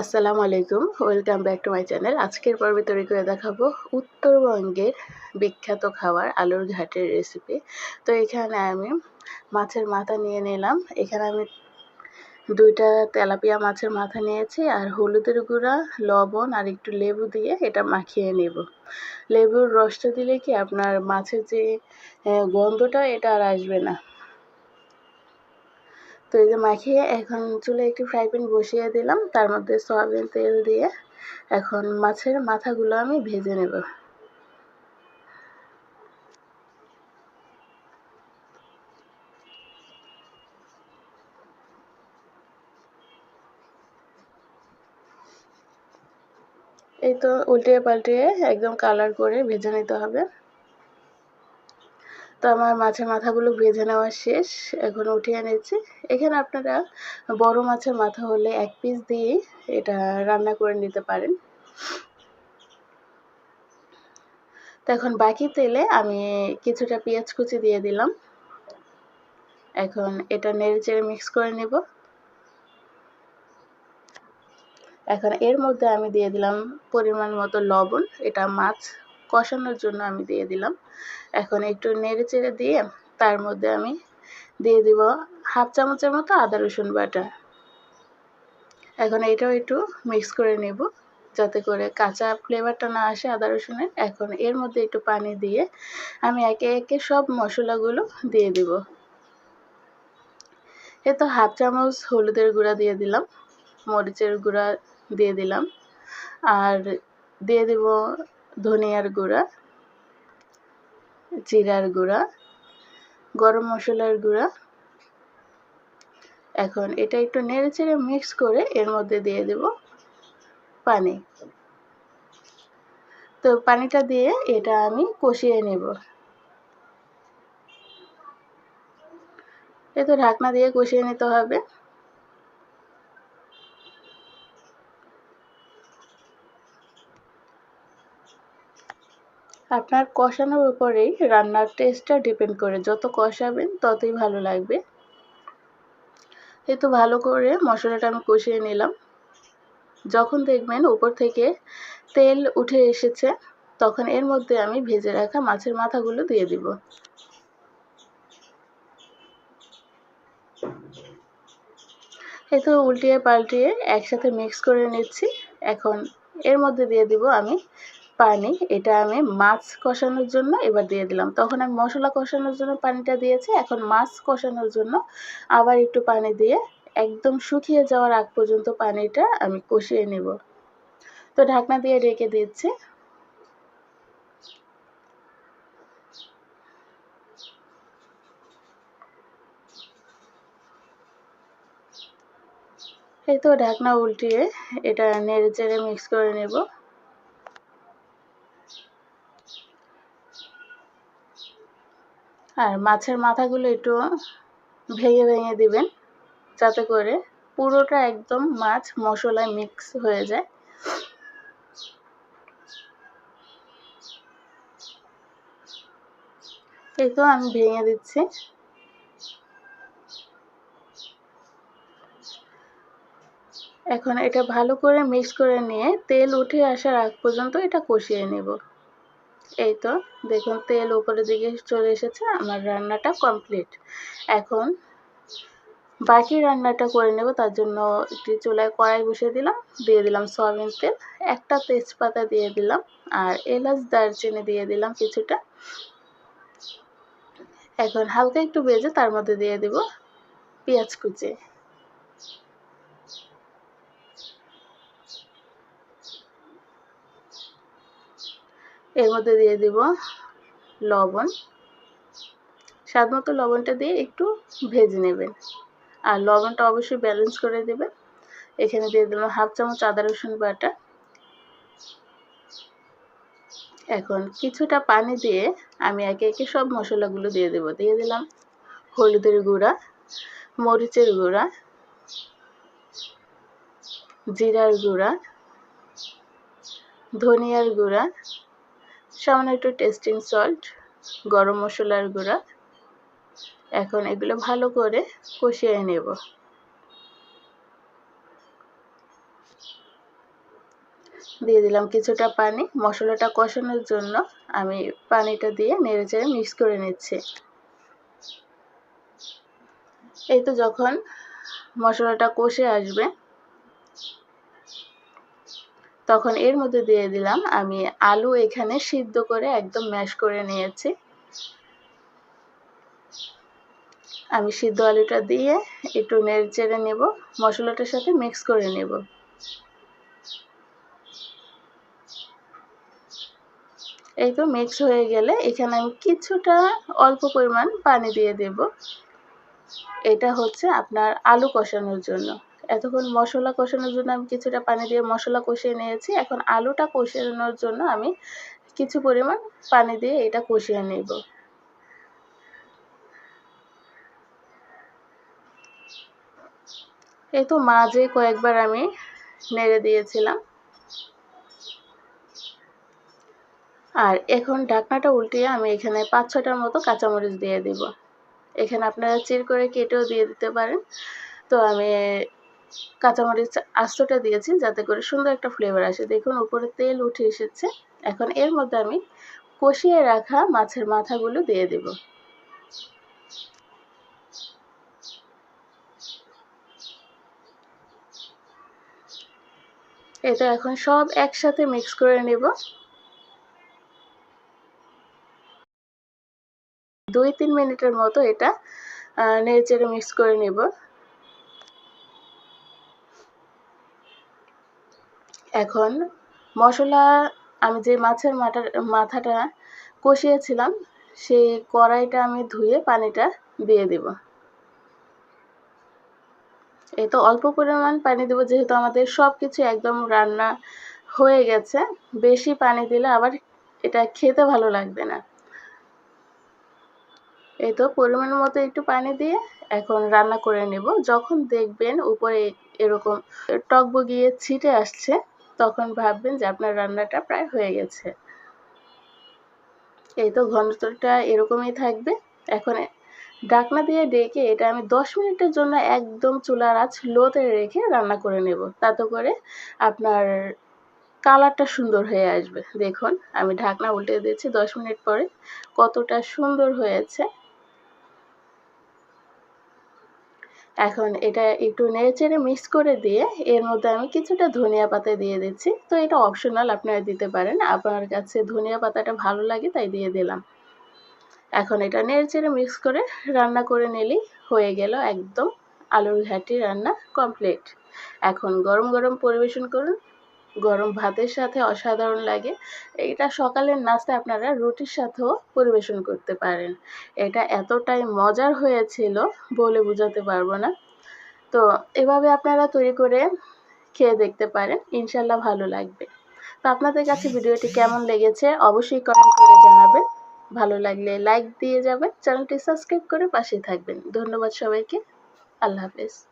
আসসালামু আলাইকুম, welcome back to my channel. আজকের পর্বে তৈরি করে দেখাবো উত্তরবঙ্গের বিখ্যাত খাবার, আলুর ঘাটের রেসিপি তো এখানে আমি মাছের মাথা নিয়ে নিলাম। এখানে আমি দুইটা তেলাপিয়া মাছের মাথা নিয়েছি, আর হলুদের গুঁড়া, লবণ, আর একটু লেবু দিয়ে এটা মাখিয়ে নেব। লেবুর রসটা দিলে কি আপনার মাছের যে গন্ধটা, এটা আর আসবে না। তো এই যে মাখিয়ে এখন চুলে একটি ফ্রাই প্যান বসিয়ে দিলাম। তার মধ্যে সয়াবিন তেল দিয়ে এখন মাছের মাথাগুলো আমি ভেজে নেব। এই তো উল্টে পাল্টিয়ে একদম কালার করে ভেজে নিতে হবে। তো আমার মাছের মাথাগুলো ভেজে নেওয়া শেষ। এখন উঠিয়ে নিচ্ছি। এখানে আপনারা বড় মাছের মাথা হলে এক পিস দিয়ে এটা রান্না করে নিতে পারেন। তো এখন বাকি তেলে আমি কিছুটা পেঁয়াজ কুচি দিয়ে দিলাম। এখন এটা নেড়ে চেড়ে মিক্স করে নেব। এখন এর মধ্যে আমি দিয়ে দিলাম পরিমাণ মতো লবণ। এটা মাছ কষানোর জন্য আমি দিয়ে দিলাম। এখন একটু নেড়ে চেড়ে দিয়ে তার মধ্যে আমি দিয়ে দিব হাফ চামচের মতো আদা, রসুন বাটা। এখন এটাও একটু মিক্স করে নেব যাতে করে কাঁচা ফ্লেভারটা না আসে আদা, রসুনের। এখন এর মধ্যে একটু পানি দিয়ে আমি একে একে সব মশলাগুলো দিয়ে দিব। এ তো হাফ চামচ হলুদের গুঁড়া দিয়ে দিলাম, মরিচের গুঁড়া দিয়ে দিলাম। আর দিয়ে দেব ধনিয়ার গুঁড়া, জিরার গুঁড়া, গরম মশলার গুঁড়া। এখন এটা একটু নেড়ে চেড়ে মিক্স করে এর মধ্যে দিয়ে দেব পানি। তো পানিটা দিয়ে এটা আমি কষিয়ে নেব। এ তো ঢাকনা দিয়ে কষিয়ে নিতে হবে। আপনার কষানোর উপরেই রান্নার টেস্টটা ডিপেন্ড করে। যত কষাবেন, ততই ভালো লাগবে। এই ভালো করে মশলাটা আমি কষিয়ে নিলাম। যখন দেখবেন উপর থেকে তেল উঠে এসেছে, তখন এর মধ্যে আমি ভেজে রাখা মাছের মাথাগুলো দিয়ে দিব। এই তো উল্টিয়ে পাল্টিয়ে একসাথে মিক্স করে নিচ্ছি। এখন এর মধ্যে দিয়ে দিব আমি পানি, এটা আমি মাছ কষানোর জন্য এবার দিয়ে দিলাম। তখন আমি মশলা কষানোর জন্য পানিটা দিয়েছি, এখন মাছ কষানোর জন্য আবার একটু পানি দিয়ে একদম শুকিয়ে যাওয়ার আগ পর্যন্ত পানিটা আমি কষিয়ে নেব। তো ঢাকনা দিয়ে রেখে দিচ্ছি। এই তো ঢাকনা উল্টিয়ে এটা নেড়ে চেড়ে মিক্স করে নেব। আর মাছের মাথাগুলো একটু ভেঙে ভেঙে দিবেন, যাতে করে পুরোটা একদম মাছ মশলায় মিক্স হয়ে যায়। এই তো আমি ভেঙে দিচ্ছি। এখন এটা ভালো করে মিক্স করে নিয়ে তেল উঠে আসার আগ পর্যন্ত এটা কষিয়ে নেব। এই তো, দেখুন, তেল উপরের দিকে চলে এসেছে, আমার রান্নাটা কমপ্লিট এখন বাকি রান্নাটা করে নেব, তার জন্য একটি চুলায় কড়াই বসিয়ে দিলাম, দিয়ে দিলাম সয়াবিন তেল, একটা তেজপাতা দিয়ে দিলাম, আর এলাচ, দারচিনি দিয়ে দিলাম কিছুটা। এখন হালকা একটু ভেজে তার মধ্যে দিয়ে দেব পেঁয়াজ কুচি। এর মধ্যে দিয়ে দেব লবণ। স্বাদ মতো লবণটা দিয়ে একটু ভেজে নেবেন। আর লবণটা অবশ্যই ব্যালেন্স করে দেবেন। এখানে দিয়ে দিলাম হাফ চামচ আদা রসুন বাটা। এখন কিছুটা পানি দিয়ে আমি একে একে সব মশলাগুলো দিয়ে দেবো। দিয়ে দিলাম হলুদের গুঁড়া, মরিচের গুঁড়া, জিরার গুঁড়া, ধনিয়ার গুঁড়া সামান্য একটু টেস্টিং সল্ট গরম মশলার গুঁড়া। এখন এগুলো ভালো করে কষিয়ে নেব। দিয়ে দিলাম কিছুটা পানি। মশলাটা কষানোর জন্য আমি পানিটা দিয়ে নেড়ে চেড়ে মিক্স করে নিচ্ছি। এই তো যখন মশলাটা কষে আসবে তখন এর মধ্যে দিয়ে দিলাম, আমি আলু এখানে সিদ্ধ করে একদম ম্যাশ করে নিয়েছি। আমি সিদ্ধ আলুটা দিয়ে একটু নেড়ে চেড়ে নেব, মশলাটার সাথে মিক্স করে নেব। এই তো মিক্স হয়ে গেলে এখানে আমি কিছুটা অল্প পরিমাণ পানি দিয়ে দেব। এটা হচ্ছে আপনার আলু কষানোর জন্য। এতক্ষণ মশলা কষানোর জন্য আমি কিছুটা পানি দিয়ে মশলা কষিয়ে নিয়েছি। এখন আলুটা কষানোর জন্য আমি কিছু পরিমাণ পানি দিয়ে এটা কষিয়ে নেব। এই তো মাঝে কয়েকবার আমি নেড়ে দিয়েছিলাম। আর এখন ঢাকনাটা উল্টিয়ে আমি এখানে পাঁচ ছটার মতো কাঁচামরিচ দিয়ে দিব। এখানে আপনারা চির করে কেটেও দিয়ে দিতে পারেন। তো আমি কাঁচামরিচ আস্তটা দিয়েছি যাতে করে সুন্দর একটা ফ্লেভার আসে। দেখুন, উপরে তেল উঠে এসেছে। এখন এর মধ্যে আমি কষিয়ে রাখা মাছের মাথাগুলো দিয়ে দেব। এটা এখন সব একসাথে মিক্স করে নেব। দুই তিন মিনিটের মতো এটা নেড়ে চেড়ে মিক্স করে নেব। এখন মশলা আমি যে মাছের মাথা মাথাটা কষিয়েছিলাম, সেই কড়াইটা আমি ধুয়ে পানিটা দিয়ে দেব। এই তো অল্প পরিমাণ পানি দেবো, যেহেতু আমাদের সব কিছু একদম রান্না হয়ে গেছে। বেশি পানি দিলে আবার এটা খেতে ভালো লাগবে না। এই তো পরিমাণ মতো একটু পানি দিয়ে এখন রান্না করে নেব। যখন দেখবেন উপরে এরকম টক বগিয়ে ছিটে আসছে তখন ভাববেন যে আপনার রান্নাটা প্রায় হয়ে গেছে। এই তো ঘনত্বটা এরকমই থাকবে। এখন ডাকনা দিয়ে ডেকে এটা আমি দশ মিনিটের জন্য একদম চুলার আঁচ লোতে রেখে রান্না করে নেব। তাতে করে আপনার কালারটা সুন্দর হয়ে আসবে। দেখুন, আমি ঢাকনা উল্টে দিয়েছি দশ মিনিট পরে। কতটা সুন্দর হয়েছে। এখন এটা একটু নেড়েচেড়ে মিক্স করে দিয়ে এর মধ্যে আমি কিছুটা ধনিয়া পাতা দিয়ে দিচ্ছি। তো এটা অপশনাল আপনারা দিতে পারেন। আপনার কাছে ধনিয়া পাতাটা ভালো লাগে তাই দিয়ে দিলাম। এখন এটা নেড়েচেড়ে মিক্স করে রান্না করে নিলেই হয়ে গেল একদম আলুর ঘাটি রান্না কমপ্লিট এখন গরম গরম পরিবেশন করুন। গরম ভাতের সাথে অসাধারণ লাগে। এটা সকালের নাস্তা আপনারা রুটির সাথেও পরিবেশন করতে পারেন। এটা এতটাই মজার হয়েছিল বলে বোঝাতে পারব না। তো এভাবে আপনারা তৈরি করে খেয়ে দেখতে পারেন ইনশাল্লাহ ভালো লাগবে। তো আপনাদের কাছে ভিডিওটি কেমন লেগেছে অবশ্যই কমেন্ট করে জানাবেন। ভালো লাগলে লাইক দিয়ে যাবেন, চ্যানেলটি সাবস্ক্রাইব করে পাশে থাকবেন। ধন্যবাদ সবাইকে। আল্লাহ হাফেজ।